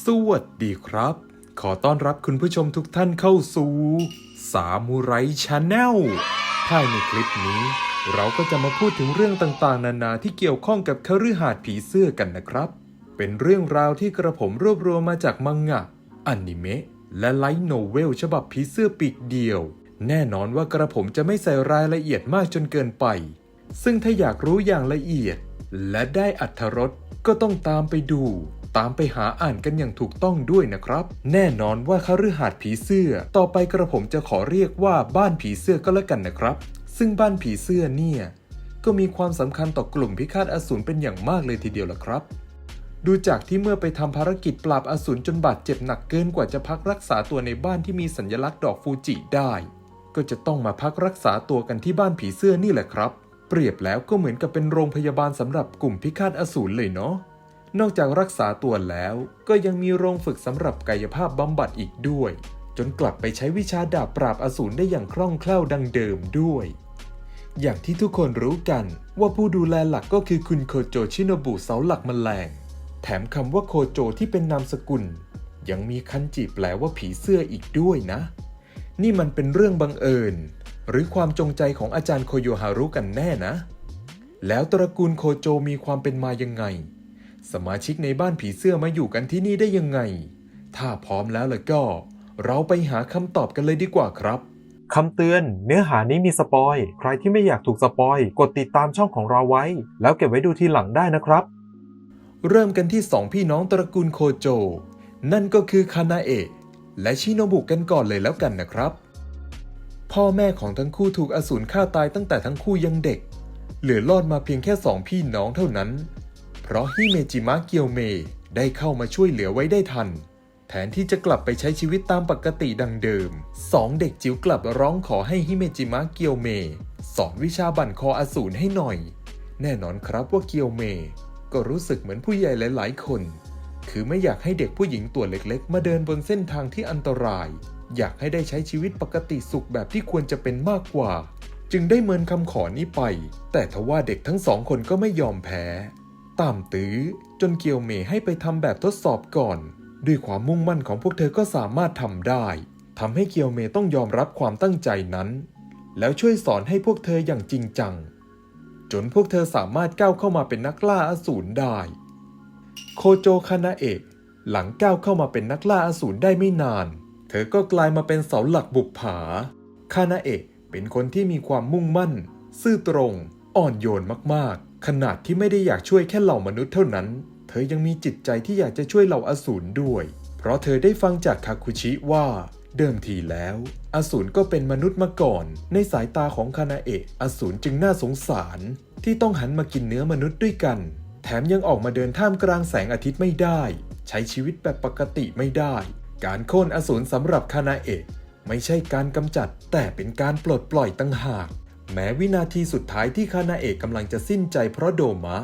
สวัสดีครับ ขอต้อนรับคุณผู้ชมทุกท่านเข้าสู่สามูไรชาแนลภายในคลิปนี้ เราก็จะมาพูดถึงเรื่องต่างๆ นานาที่เกี่ยวข้องกับคฤหาสน์ผีเสื้อกันนะครับ เป็นเรื่องราวที่กระผมรวบรวมมาจากมังงะอนิเมะและไลท์โนเวลฉบับผีเสื้อปีกเดียว แน่นอนว่ากระผมจะไม่ใส่รายละเอียดมากจนเกินไป ซึ่งถ้าอยากรู้อย่างละเอียด และได้อัธรสก็ต้องตามไปดู ตามไปหาอ่านกันอย่างถูกต้องด้วยนะครับ แน่นอนว่าคฤหาสน์ผีเสื้อ ต่อไปกระผมจะขอเรียกว่าบ้านผีเสื้อก็แล้วกันนะครับ ซึ่งบ้านผีเสื้อเนี่ยก็มีความสำคัญต่อกลุ่มพิฆาตอสูรเป็นอย่างมากเลยทีเดียวละครับ ดูจากที่เมื่อไปทำภารกิจปราบอสูรจนบาดเจ็บหนักเกินกว่าจะพักรักษาตัวในบ้านที่มีสัญลักษณ์ดอกฟูจิได้ ก็จะต้องมาพักรักษาตัวกันที่บ้านผีเสื้อนี่แหละครับ เปรียบแล้วก็เหมือนกับเป็นโรงพยาบาลสำหรับกลุ่มพิฆาตอสูรเลยเนาะ นอกจากรักษาตัวแล้ว ก็ยังมีโรงฝึกสำหรับกายภาพบำบัดอีกด้วย จนกลับไปใช้วิชาดาบปราบอสูรได้อย่างคล่องแคล่วดังเดิมด้วย อย่างที่ทุกคนรู้กันว่าผู้ดูแลหลักก็คือคุณโคโจชิโนบุเสาหลักแมลง แถมคำว่าโคโจที่เป็นนามสกุล ยังมีคันจิแปลว่าผีเสื้ออีกด้วยนะ นี่มันเป็นเรื่องบังเอิญ หรือความจงใจของอาจารย์โคโยฮารุกันแน่นะ แล้วตระกูลโคโจมีความเป็นมายังไง สมาชิกในบ้านผีเสื้อมาอยู่กันที่นี่ได้ยังไง ถ้าพร้อมแล้วล่ะก็ เราไปหาคำตอบกันเลยดีกว่าครับคำเตือน เนื้อหานี้มีสปอย ใครที่ไม่อยากถูกสปอย กดติดตามช่องของเราไว้ แล้วเก็บไว้ดูทีหลังได้นะครับ เริ่มกันที่สองพี่น้องตระกูลโคโจ นั่นก็คือคานาเอะและชิโนบุกันก่อนเลยแล้วกันนะครับ พ่อแม่ของทั้งคู่ถูกอสูรฆ่าตายตั้งแต่ทั้งคู่ยังเด็ก เหลือรอดมาเพียงแค่สองพี่น้องเท่านั้น เพราะฮิเมจิมะเกียวเมได้เข้ามาช่วยเหลือไว้ได้ทัน แทนที่จะกลับไปใช้ชีวิตตามปกติดังเดิมสองเด็กจิ๋วกลับร้องขอให้ฮิเมจิมะเกียวเมสอนวิชาบั่นคออสูรให้หน่อย แน่นอนครับว่าเกียวเมก็รู้สึกเหมือนผู้ใหญ่หลาย ๆ คน คือไม่อยากให้เด็กผู้หญิงตัวเล็กๆ มาเดินบนเส้นทางที่อันตราย อยากให้ได้ใช้ชีวิตปกติสุขแบบที่ควรจะเป็นมากกว่า จึงได้เมินคำขอนี้ไป แต่ทว่าเด็กทั้งสองคนก็ไม่ยอมแพ้ ตามตื้อจนเกียวเมให้ไปทำแบบทดสอบก่อน ด้วยความมุ่งมั่นของพวกเธอก็สามารถทำได้ทำให้เกียวเมต้องยอมรับความตั้งใจนั้น แล้วช่วยสอนให้พวกเธออย่างจริงจัง จนพวกเธอสามารถก้าวเข้ามาเป็นนักล่าอสูรได้ โคโจคานาเอะหลังก้าวเข้ามาเป็นนักล่าอสูรได้ไม่นาน เธอก็กลายมาเป็นเสาหลักบุปผาคานาเอะเป็นคนที่มีความมุ่งมั่น ซื่อตรง อ่อนโยนมากๆ ขนาดที่ไม่ได้อยากช่วยแค่เหล่ามนุษย์เท่านั้น เธอยังมีจิตใจที่อยากจะช่วยเหล่าอสูรด้วย เพราะเธอได้ฟังจากคาคุชิว่า เดิมทีแล้ว อสูรก็เป็นมนุษย์มาก่อน ในสายตาของคานาเอะอสูรจึงน่าสงสาร ที่ต้องหันมากินเนื้อมนุษย์ด้วยกัน แถมยังออกมาเดินท่ามกลางแสงอาทิตย์ไม่ได้ ใช้ชีวิตแบบปกติไม่ได้ การโค่นอสูรสำหรับคานาเอะไม่ใช่การกำจัดแต่เป็นการปลดปล่อยตั้งหาก แม้วินาทีสุดท้ายที่คานาเอะกำลังจะสิ้นใจเพราะโดมะ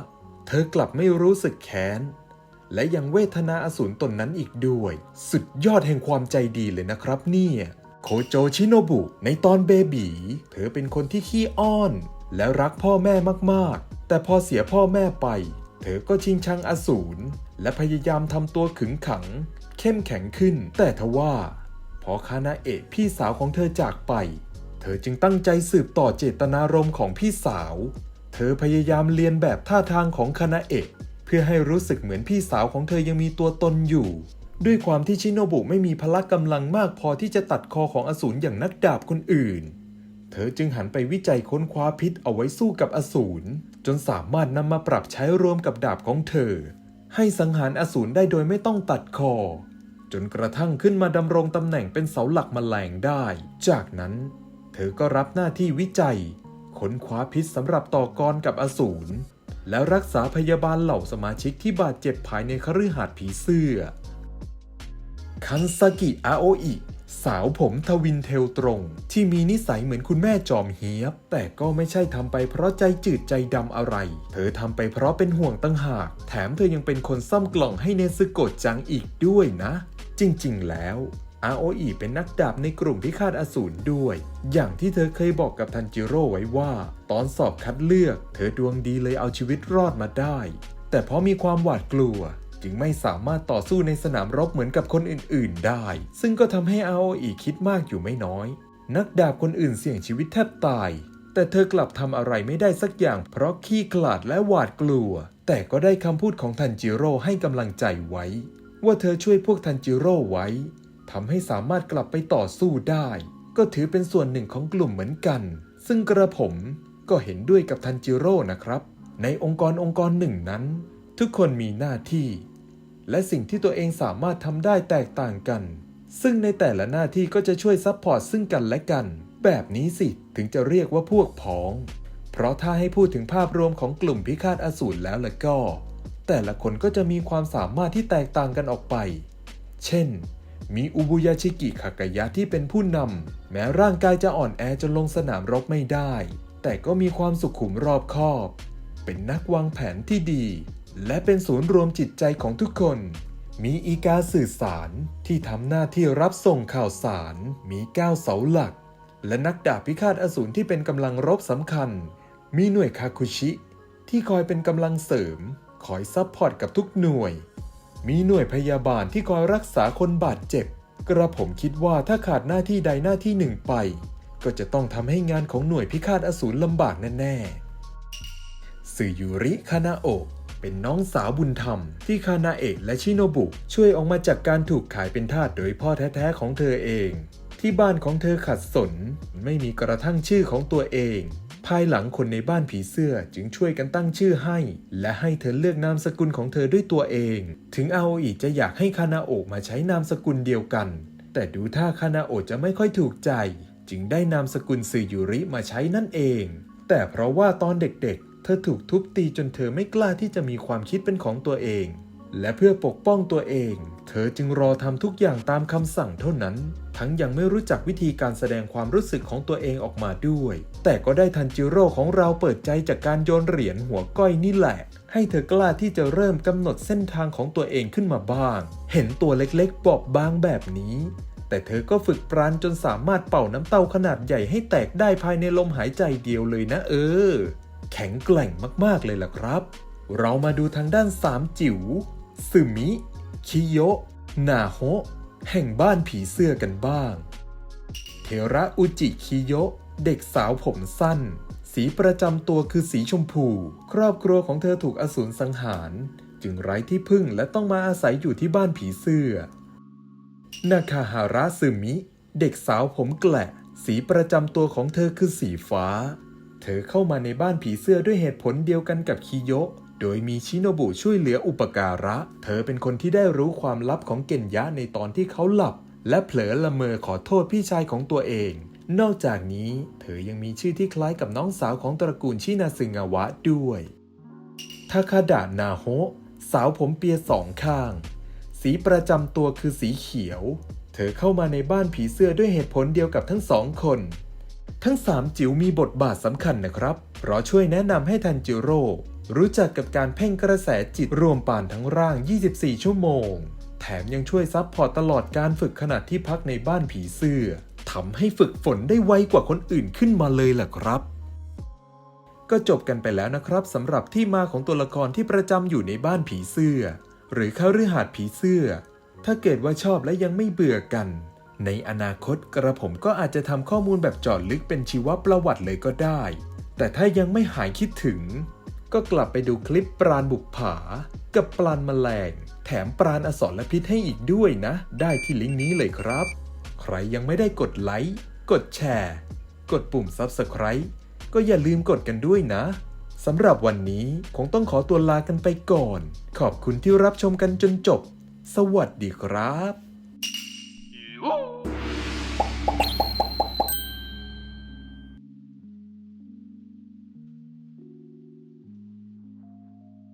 เธอกลับไม่รู้สึกแค้น และยังเวทนาอสูรตนนั้นอีกด้วย สุดยอดแห่งความใจดีเลยนะครับเนี่ยโคโจชิโนบุ ในตอนเบบีเธอเป็นคนที่ขี้อ้อน และรักพ่อแม่มากๆ แต่พอเสียพ่อแม่ไป เธอก็ชิงชังอสูร และพยายามทำตัวขึงขัง เข้มแข็งขึ้น แต่ทว่า พอคานาเอะพี่สาวของเธอจากไป เธอจึงตั้งใจสืบต่อเจตนารมณ์ของพี่สาว เธอพยายามเลียนแบบท่าทางของคานาเอะเพื่อให้รู้สึกเหมือนพี่สาวของเธอยังมีตัวตนอยู่ ด้วยความที่ชิโนบุไม่มีพละกำลังมากพอที่จะตัดคอของอสูรอย่างนักดาบคนอื่น เธอจึงหันไปวิจัยค้นคว้าพิษเอาไว้สู้กับอสูรจนสามารถนำมาปรับใช้รวมกับดาบของเธอ ให้สังหารอสูรได้โดยไม่ต้องตัดคอ จนกระทั่งขึ้นมาดำรงตำแหน่งเป็นเสาหลักมแมลงได้ จากนั้น ธอก็รับหน้าที่วิจัย ค้นคว้าพิษสำหรับต่อกรกับอสูร และรักษาพยาบาลเหล่าสมาชิกที่บาดเจ็บภายในคฤหาสน์ผีเสื้อ คันซากิอาโออิสาวผมทวินเทลตรง ที่มีนิสัยเหมือนคุณแม่จอมเฮียบ แต่ก็ไม่ใช่ทำไปเพราะใจจืดใจดำอะไร เธอทำไปเพราะเป็นห่วงตั้งหาก แถมเธอยังเป็นคนซ่อมกล่องให้เนซึโกะจังอีกด้วยนะ จริง ๆ แล้ว อาโออิเป็นนักดาบในกลุ่มพิฆาตอสูรด้วย อย่างที่เธอเคยบอกกับทันจิโร่ไว้ว่า ตอนสอบคัดเลือก เธอดวงดีเลยเอาชีวิตรอดมาได้ แต่เพราะมีความหวาดกลัว จึงไม่สามารถต่อสู้ในสนามรบเหมือนกับคนอื่น ๆ ได้ ซึ่งก็ทำให้อาโออีคิดมากอยู่ไม่น้อย นักดาบคนอื่นเสี่ยงชีวิตแทบตาย แต่เธอกลับทำอะไรไม่ได้สักอย่าง เพราะขี้ขลาดและหวาดกลัว แต่ก็ได้คำพูดของทันจิโร่ให้กำลังใจไว้ ว่าเธอช่วยพวกทันจิโร่ไว้ ทำให้สามารถกลับไปต่อสู้ได้ ก็ถือเป็นส่วนหนึ่งของกลุ่มเหมือนกัน ซึ่งกระผมก็เห็นด้วยกับทันจิโร่นะครับ ในองค์กรองค์กรหนึ่งนั้น ทุกคนมีหน้าที่ และสิ่งที่ตัวเองสามารถทำได้แตกต่างกัน ซึ่งในแต่ละหน้าที่ก็จะช่วยซัพพอร์ตซึ่งกันและกัน แบบนี้สิถึงจะเรียกว่าพวกพ้อง เพราะถ้าให้พูดถึงภาพรวมของกลุ่มพิฆาตอสูรแล้วละก็ แต่ละคนก็จะมีความสามารถที่แตกต่างกันออกไป เช่น มีอุบุยาชิกิคากายะที่เป็นผู้นำแม้ร่างกายจะอ่อนแอจนลงสนามรบไม่ได้ แต่ก็มีความสุขุมรอบคอบ เป็นนักวางแผนที่ดี และเป็นศูนย์รวมจิตใจของทุกคน มีอีกาสื่อสารที่ทำหน้าที่รับส่งข่าวสาร มีก้าวเสาหลัก และนักดาบพิฆาตอสูรที่เป็นกำลังรบสำคัญ มีหน่วยคาคุชิ ที่คอยเป็นกำลังเสริม คอยซัพพอร์ตกับทุกหน่วย มีหน่วยพยาบาลที่คอยรักษาคนบาดเจ็บ กระผมคิดว่าถ้าขาดหน้าที่ใดหน้าที่หนึ่งไป ก็จะต้องทำให้งานของหน่วยพิฆาตอสูรลำบากแน่ๆสึยุริคานาโอะเป็นน้องสาวบุญธรรม ที่คานาเอะและชิโนบุช่วยออกมาจากการถูกขายเป็นทาสโดยพ่อแท้ๆของเธอเอง ที่บ้านของเธอขัดสน ไม่มีกระทั่งชื่อของตัวเอง ภายหลังคนในบ้านผีเสื้อจึงช่วยกันตั้งชื่อให้ และให้เธอเลือกนามสกุลของเธอด้วยตัวเอง ถึงอาโออิจะอยากให้คานาโอะมาใช้นามสกุลเดียวกัน แต่ดูท่าคานาโอะจะไม่ค่อยถูกใจ จึงได้นามสกุลซึยุริมาใช้นั่นเอง แต่เพราะว่าตอนเด็กๆ เธอถูกทุบตีจนเธอไม่กล้าที่จะมีความคิดเป็นของตัวเอง และเพื่อปกป้องตัวเอง เธอจึงรอทำทุกอย่างตามคำสั่งเท่านั้น ทั้งยังไม่รู้จักวิธีการแสดงความรู้สึกของตัวเองออกมาด้วย แต่ก็ได้ทันจิโร่ของเราเปิดใจจากการโยนเหรียญหัวก้อยนี่แหละ ให้เธอกล้าที่จะเริ่มกำหนดเส้นทางของตัวเองขึ้นมาบ้าง เห็นตัวเล็กๆบอบบางแบบนี้ แต่เธอก็ฝึกปราณจนสามารถเป่าน้ำเต้าขนาดใหญ่ให้แตกได้ภายในลมหายใจเดียวเลยนะเออ แข็งแกร่งมากๆเลยล่ะครับ เรามาดูทางด้านสามจิ๋วซึมิ คิโยะนาโฮะแห่งบ้านผีเสื้อกันบ้าง เทระอุจิคิโยะเด็กสาวผมสั้น สีประจำตัวคือสีชมพู ครอบครัวของเธอถูกอสูรสังหาร จึงไร้ที่พึ่งและต้องมาอาศัยอยู่ที่บ้านผีเสื้อ นาคาฮาระซึมิ เด็กสาวผมแกละสีประจำตัวของเธอคือสีฟ้า เธอเข้ามาในบ้านผีเสื้อด้วยเหตุผลเดียวกันกับคิโยะ โดยมีชิโนบุช่วยเหลืออุปการะ เธอเป็นคนที่ได้รู้ความลับของเก่นยะในตอนที่เขาหลับ และเผลอละเมอขอโทษพี่ชายของตัวเอง นอกจากนี้เธอยังมีชื่อที่คล้ายกับน้องสาวของตระกูลชินาซึงาวะด้วยทาคาดะนาโฮสาวผมเปียสองข้าง สีประจำตัวคือสีเขียว เธอเข้ามาในบ้านผีเสื้อด้วยเหตุผลเดียวกับทั้งสองคน ทั้งสามจิ๋วมีบทบาทสำคัญนะครับ เพราะช่วยแนะนำให้ทันจิโร่ รู้จักกับการเพ่งกระแสจิตรวมป่านทั้งร่าง 24 ชั่วโมง แถมยังช่วยซับพอร์ตตลอดการฝึกขณะที่พักในบ้านผีเสื้อทำให้ฝึกฝนได้ไวกว่าคนอื่นขึ้นมาเลยล่ะครับก็จบกันไปแล้วนะครับสำหรับที่มาของตัวละครที่ประจำอยู่ในบ้านผีเสื้อ หรือข้าฤหาสน์ผีเสื้อ ถ้าเกิดว่าชอบและยังไม่เบื่อกัน ในอนาคตกระผมก็อาจจะทำข้อมูลแบบจอดลึกเป็นชีวประวัติเลยก็ได้ แต่ถ้ายังไม่หายคิดถึง ก็กลับไปดูคลิปปราณบุกผา กับปราณแมลง แถมปราณอสรพิษให้อีกด้วยนะ ได้ที่ลิงก์นี้เลยครับ ใครยังไม่ได้กดไลค์ กดแชร์ กดปุ่ม Subscribe ก็อย่าลืมกดกันด้วยนะสำหรับวันนี้คงต้องขอตัวลากันไปก่อน ขอบคุณที่รับชมกันจนจบ สวัสดีครับ